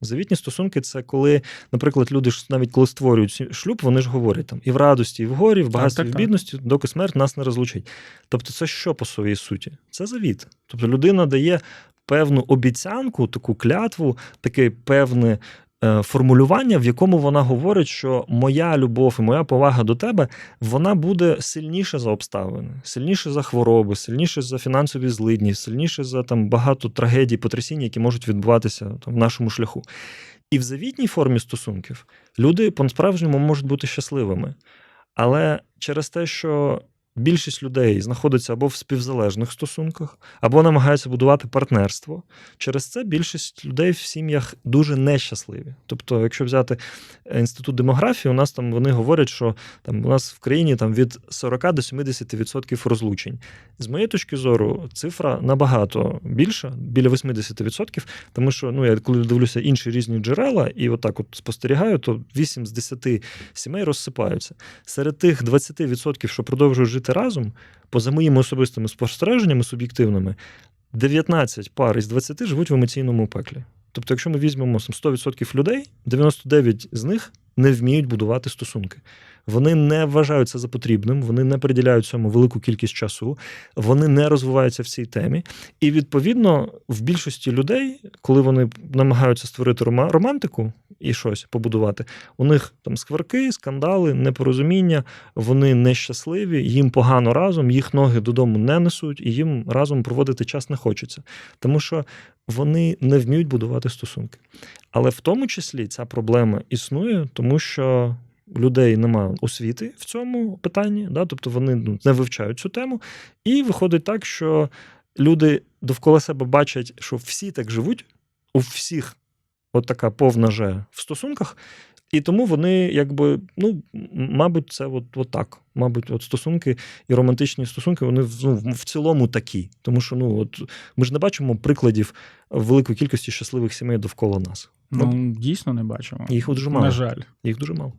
Завітні стосунки це коли, наприклад, люди ж навіть коли створюють шлюб, вони ж говорять там і в радості, і в горі, в багатстві, так, і в бідності, доки смерть нас не розлучить. Тобто, це що по своїй суті? Це завіт. Тобто людина дає певну обіцянку, таку клятву, таке певне. Е, Формулювання, в якому вона говорить, що моя любов і моя повага до тебе вона буде сильніше за обставини, сильніше за хвороби, сильніше за фінансові злидні, сильніше за там багато трагедій, потрясінь, які можуть відбуватися там, в нашому шляху. І в завітній формі стосунків люди по-справжньому можуть бути щасливими. Але через те, що більшість людей знаходиться або в співзалежних стосунках, або намагаються будувати партнерство, через це більшість людей в сім'ях дуже нещасливі. Тобто, якщо взяти е, інститут демографії, у нас там вони говорять, що там у нас в країні там від 40 до 70% розлучень. З моєї точки зору, цифра набагато більша, біля 80%, тому що ну я коли дивлюся інші різні джерела, і отак от спостерігаю, то 8 з 10 сімей розсипаються. Серед тих 20%, що продовжують жити разом, поза моїми особистими спостереженнями суб'єктивними, 19 пар із 20 живуть в емоційному пеклі. Тобто, якщо ми візьмемо 100% людей, 99 з них не вміють будувати стосунки. Вони не вважають це за потрібним, вони не приділяють цьому велику кількість часу, вони не розвиваються в цій темі. І відповідно, в більшості людей, коли вони намагаються створити романтику і щось побудувати, у них там скварки, скандали, непорозуміння, вони нещасливі, їм погано разом, їх ноги додому не несуть, і їм разом проводити час не хочеться. Тому що вони не вміють будувати стосунки. Але в тому числі ця проблема існує, тому що. Людей немає освіти в цьому питанні, да? тобто вони ну, не вивчають цю тему. І виходить так, що люди довкола себе бачать, що всі так живуть, у всіх от така повна же в стосунках, і тому вони, якби, ну, мабуть, це от, от так. Мабуть, от стосунки і романтичні стосунки, вони ну, в цілому такі. Тому що ну, от, ми ж не бачимо прикладів великої кількості щасливих сімей довкола нас. Ну, дійсно не бачимо. Їх дуже мало. На жаль. Їх дуже мало.